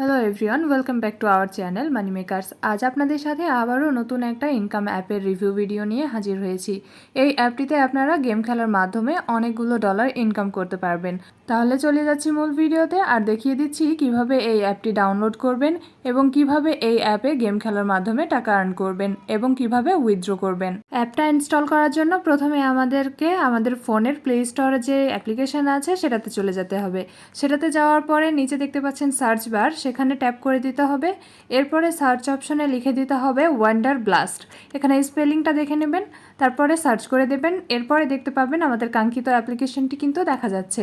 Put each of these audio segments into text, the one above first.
Hello everyone welcome back to our channel money makers আজ আপনাদের সাথে আবারও নতুন একটা ইনকাম অ্যাপের রিভিউ ভিডিও নিয়ে হাজির হয়েছি। এই অ্যাপটিতে আপনারা গেম খেলার মাধ্যমে অনেকগুলো ডলার ইনকাম করতে পারবেন। তাহলে চলে যাচ্ছি মূল ভিডিওতে আর দেখিয়ে দিচ্ছি কীভাবে এই অ্যাপটি ডাউনলোড করবেন এবং কীভাবে এই অ্যাপে গেম খেলার মাধ্যমে টাকা আর্ন করবেন এবং কীভাবে উইথড্র করবেন। অ্যাপটা ইনস্টল করার জন্য প্রথমে আমাদেরকে আমাদের ফোনের প্লে স্টোরে যে অ্যাপ্লিকেশন আছে, সেটাতে চলে যেতে হবে। সেটাতে যাওয়ার পরে নিচে দেখতে পাচ্ছেন সার্চ বার সেখানে ট্যাপ করে দিতে হবে। এরপরে সার্চ অপশনে লিখে দিতে হবে ওয়ান্ডার ব্লাস্ট এখানে স্পেলিংটা দেখে নেবেন। তারপরে সার্চ করে দেবেন, এরপরে দেখতে পাবেন আমাদের কাঙ্ক্ষিত অ্যাপ্লিকেশনটি কিন্তু দেখা যাচ্ছে।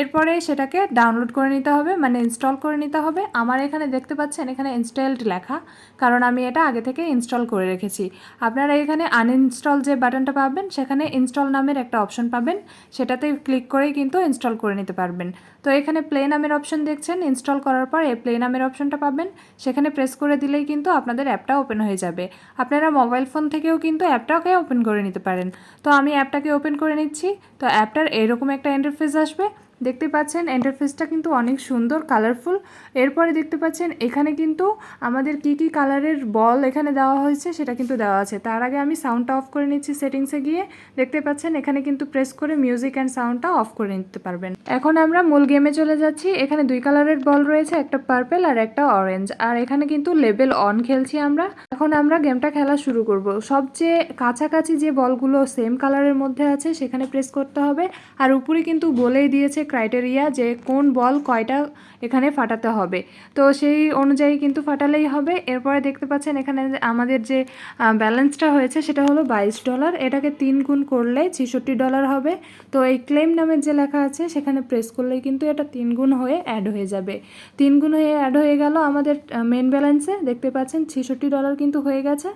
এরপরে সেটাকে ডাউনলোড করে নিতে হবে মানে ইনস্টল করে নিতে হবে। আমার এখানে দেখতে পাচ্ছেন, এখানে ইনস্টলড লেখা, কারণ আমি এটা আগে থেকে ইনস্টল করে রেখেছি। আপনারা এখানে আনইনস্টল যে বাটনটা পাবেন, সেখানে ইনস্টল নামের একটা অপশন পাবেন। সেটাতে ক্লিক করেই কিন্তু ইনস্টল করে নিতে পারবেন। তো এখানে প্লে নামের অপশন দেখছেন ইনস্টল করার পর এই প্লে নামের অপশনটা পাবেন। সেখানে প্রেস করে দিলেই কিন্তু আপনাদের অ্যাপটা ওপেন হয়ে যাবে। আপনারা মোবাইল ফোন থেকেও কিন্তু অ্যাপটাকে ওপেন করে নিতে পারেন। তো আমি অ্যাপটাকে ওপেন করে নিচ্ছি। তো অ্যাপটার এরকম একটা ইন্টারফেস আসবে। দেখতে পাচ্ছেন ইন্টারফেসটা কিন্তু অনেক সুন্দর কালারফুল এরপরে দেখতে পাচ্ছেন এখানে কিন্তু আমাদের কি কি কালারের বল এখানে দেওয়া হয়েছে সেটা কিন্তু দেওয়া আছে। তার আগে আমি সাউন্ডটা অফ করে নিচ্ছি সেটিংসে গিয়ে। দেখতে পাচ্ছেন এখানে কিন্তু প্রেস করে মিউজিক অ্যান্ড সাউন্ডটা অফ করে নিতে পারবেন। এখন আমরা মূল গেমে চলে যাচ্ছি। এখানে দুই কালারের বল রয়েছে, একটা পার্পেল আর একটা অরেঞ্জ আর এখানে কিন্তু লেভেল অন খেলছি আমরা। এখন আমরা গেমটা খেলা শুরু করব। সবচেয়ে কাছাকাছি যে বলগুলো সেম কালারের মধ্যে আছে, সেখানে প্রেস করতে হবে। আর উপরে কিন্তু বলেই দিয়েছে ক্রাইটেরিয়া যে কোন বল কয়টা এখানে ফাটাতে হবে। তো সেই অনুযায়ী কিন্তু ফাটালেই হবে। এরপরে দেখতে পাচ্ছেন এখানে আমাদের যে ব্যালেন্সটা হয়েছে সেটা হলো বাইশ ডলার এটাকে তিন গুণ করলে ছেষট্টি ডলার হবে। তো এই ক্লেম নামের যে লেখা আছে সেখানে প্রেস করলেই কিন্তু এটা তিন গুণ হয়ে অ্যাড হয়ে যাবে। তিন গুণ হয়ে অ্যাড হয়ে গেল আমাদের মেন ব্যালেন্সে দেখতে পাচ্ছেন ছেষট্টি ডলার কিন্তু হয়ে গেছে।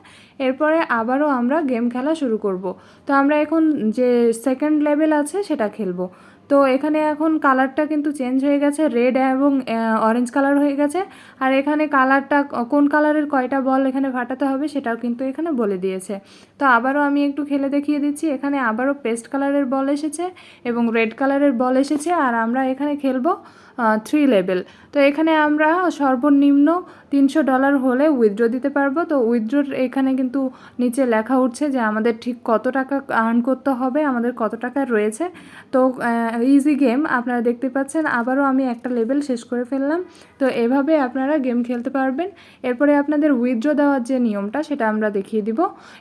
এরপরে আবারও আমরা গেম খেলা শুরু করব। তো আমরা এখন যে সেকেন্ড লেভেল আছে সেটা খেলব। তো এখানে এখন কালারটা কিন্তু চেঞ্জ হয়ে গেছে, রেড এবং অরেঞ্জ কালার হয়ে গেছে। আর এখানে কালারটা, কোন কালারের কয়টা বল এখানে ফাটাতে হবে সেটাও কিন্তু এখানে বলে দিয়েছে। তো আবারও আমি একটু খেলে দেখিয়ে দিচ্ছি, এখানে আবারও পেস্ট কালারের বল এসেছে এবং রেড কালারের বল এসেছে। আর আমরা এখানে খেলব থ্রি লেভেল তো এখানে আমরা সর্বনিম্ন তিনশো ডলার হলে উইথড্র দিতে পারব। তো উইথড্রোর এখানে কিন্তু নিচে লেখা উঠছে যে আমাদের ঠিক কত টাকা আর্ন করতে হবে, আমাদের কত টাকা রয়েছে। তো ইজি গেম আপনারা দেখতে পাচ্ছেন। আবারও আমি একটা লেভেল শেষ করে ফেললাম। তো এভাবে আপনারা গেম খেলতে পারবেন। এরপরে আপনাদের উইথড্র দেওয়ার যে নিয়মটা, সেটা আমরা দেখিয়ে দিব।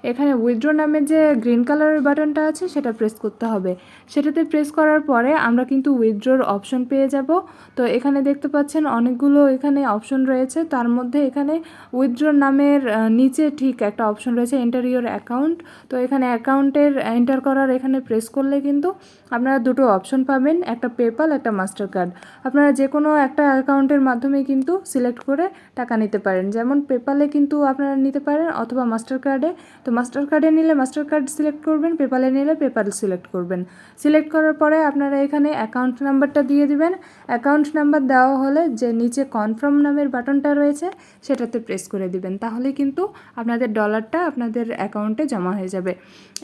এখানে উইথড্র নামের যে গ্রিন কালারের বাটনটা আছে, সেটা প্রেস করতে হবে। সেটাতে প্রেস করার পরে আমরা কিন্তু উইথড্রোর অপশন পেয়ে যাব। তো এখানে দেখতে পাচ্ছেন অনেকগুলো এখানে অপশন রয়েছে। তার মধ্যে এখানে উইথড্র নামের নিচে ঠিক একটা অপশন রয়েছে এন্টার ইউর অ্যাকাউন্ট তো এখানে অ্যাকাউন্টের এন্টার করার এখানে প্রেস করলে কিন্তু আপনারা দুটো অপশন পাবেন, একটা পেপাল একটা মাস্টার কার্ড আপনারা যে কোনো একটা অ্যাকাউন্টের মাধ্যমে কিন্তু সিলেক্ট করে টাকা নিতে পারেন। যেমন পেপালে কিন্তু আপনারা নিতে পারেন অথবা মাস্টার কার্ডে তো মাস্টার কার্ডে নিলে মাস্টার কার্ড সিলেক্ট করবেন পেপালে নিলে পেপাল সিলেক্ট করবেন। সিলেক্ট করার পরে আপনারা এখানে অ্যাকাউন্ট নাম্বারটা দিয়ে দিবেন। অ্যাকাউন্ট নাম্বার দেওয়া হলে যে নিচে কনফার্ম নামের বাটনটা রয়েছে, সেটাতে প্রেস করে দিবেন। তাহলে কিন্তু আপনাদের ডলারটা আপনাদের অ্যাকাউন্টে জমা হয়ে যাবে।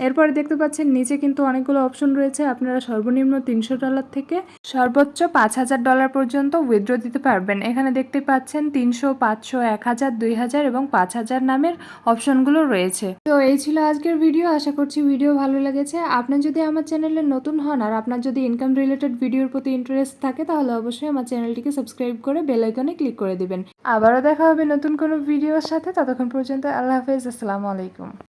এরপরে দেখতে পাচ্ছেন নিচে কিন্তু অনেকগুলো অপশন রয়েছে। আপনারা সর্বনিম্ন তিনশো ডলার থেকে সর্বোচ্চ পাঁচ হাজার ডলার পর্যন্ত উইথড্র দিতে পারবেন। এখানে দেখতে পাচ্ছেন তিনশো, পাঁচশো, এক হাজার, দুই হাজার এবং পাঁচ হাজার নামের অপশনগুলো রয়েছে। তো এই ছিল আজকের ভিডিও আশা করছি ভিডিও ভালো লেগেছে। আপনি যদি আমার চ্যানেলে নতুন হন আর আপনার যদি ইনকাম রিলেটেড ভিডিওর প্রতি ইন্টারেস্ট থাকে, তাহলে অবশ্যই আমার চ্যানেলটিকে সাবস্ক্রাইব করে বেল আইকনে ক্লিক করে দিবেন। আবারও দেখা হবে নতুন কোনো ভিডিওর সাথে। ততক্ষণ পর্যন্ত আল্লাহ হাফেজ। আসসালামু আলাইকুম।